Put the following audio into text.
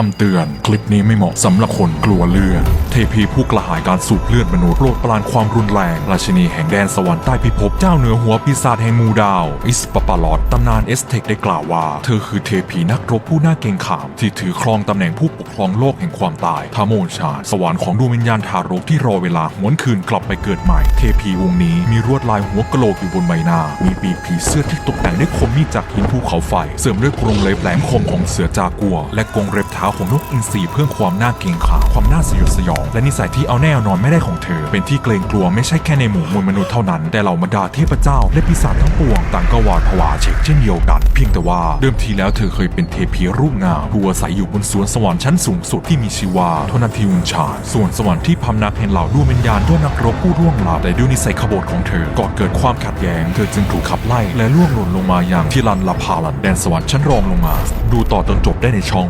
คำเตือน คลิปนี้ไม่เหมาะสำหรับคนกลัวเลือด เทพีผู้กระหายการสูบเลือดมนุษย์โปรดปรานความรุนแรง ราชินีแห่งแดนสวรรค์ใต้พิภพเจ้าเหนือหัวปีศาจแห่งมูดาว อิสปปาลอดตำนานเอสเทคได้กล่าวว่า เธอคือเทพีนักรบผู้น่าเกรงขาม ที่ถือครองตำแหน่งผู้ปกครองโลกแห่งความตายทาโมชาสวรรค์ของดวงวิญญาณทารกที่รอเวลาหวนคืนกลับไปเกิดใหม่ เทพีวงนี้มีลวดลายหัวกะโหลกอยู่บนใบหน้ามีปีกผีเสื้อที่ตกแต่งด้วยคมมีดจากหินภูเขาไฟเสริมด้วยกรงเล็บแหลมคมของเสือจากัว และกรงเล็บเท้าของนกอินทรีเพื่อความน่าเกรงขามความน่าสยดสยอง และนิสัยที่เอาแน่นอนไม่ได้ของเธอ เป็นที่เกรงกลัวไม่ใช่แค่ในหมู่มวลมนุษย์เท่านั้น แต่เหล่าบรรดาเทพเจ้าและปีศาจทั้งปวงต่างก็หวาดผวาเฉกเช่นเดียวกัน เพียงแต่ว่าเดิมทีแล้วเธอเคยเป็นเทพีรูปงามผู้อาศัยอยู่บนสวนสวรรค์ชั้นสูงสุดที่มีชื่อว่าทนาทิวุนชาส่วนสวรรค์ที่พำนักเห็นเหล่าดวงวิญญาณด้วยนักรบผู้ร่วงลับแต่ด้วยนิสัยขบฏของเธอก่อเกิดความขัดแย้งเธอจึงถูกขับไล่และล่วงหล่นลงมาอย่างที่ลันลาพาลันแดนสวรรค์ชั้นรองลงมา ดูต่อจนจบได้ในช่อง